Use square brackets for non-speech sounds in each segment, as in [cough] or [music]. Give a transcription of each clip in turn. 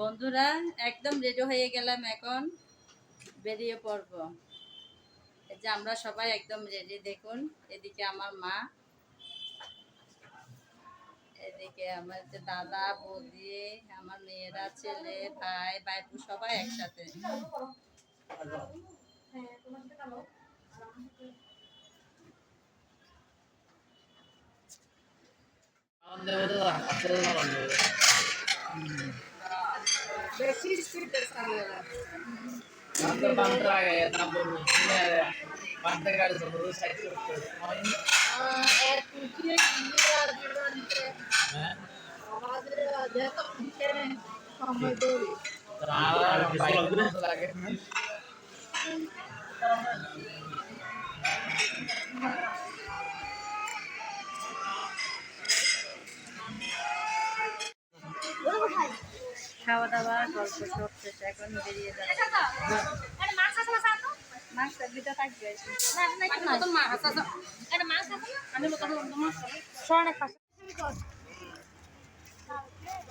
বন্ধুরা, একদম রেডি হয়ে গেলাম এখন বেরিয়ে পড়ব। এই যে আমরা সবাই একদম রেডি দেখুন, এদিকে আমার মা, এদিকে আমার যে দাদা, বৌদি, আমার মেয়েরা, ছেলে, ভাই, ভাইপু সবাই একসাথে। যেহেতু এখানে সময় দেবে খাওয়া দাওয়া গল্প সব শেষ এখন বেরিয়ে যাচ্ছে।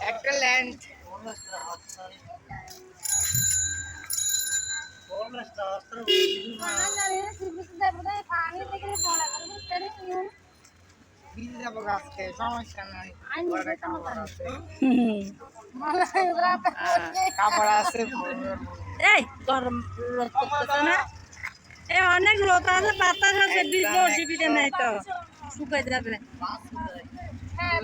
একটা ল্যান্ড বিল যাব গাছকে সমস্যা নাই। ঘরে [laughs] এই, গরম না। এ, অনেক রোদ আছে, বাতাস আছে বিষ অসুবিধা নাই তো। শুকাই যাবে হ্যাঁ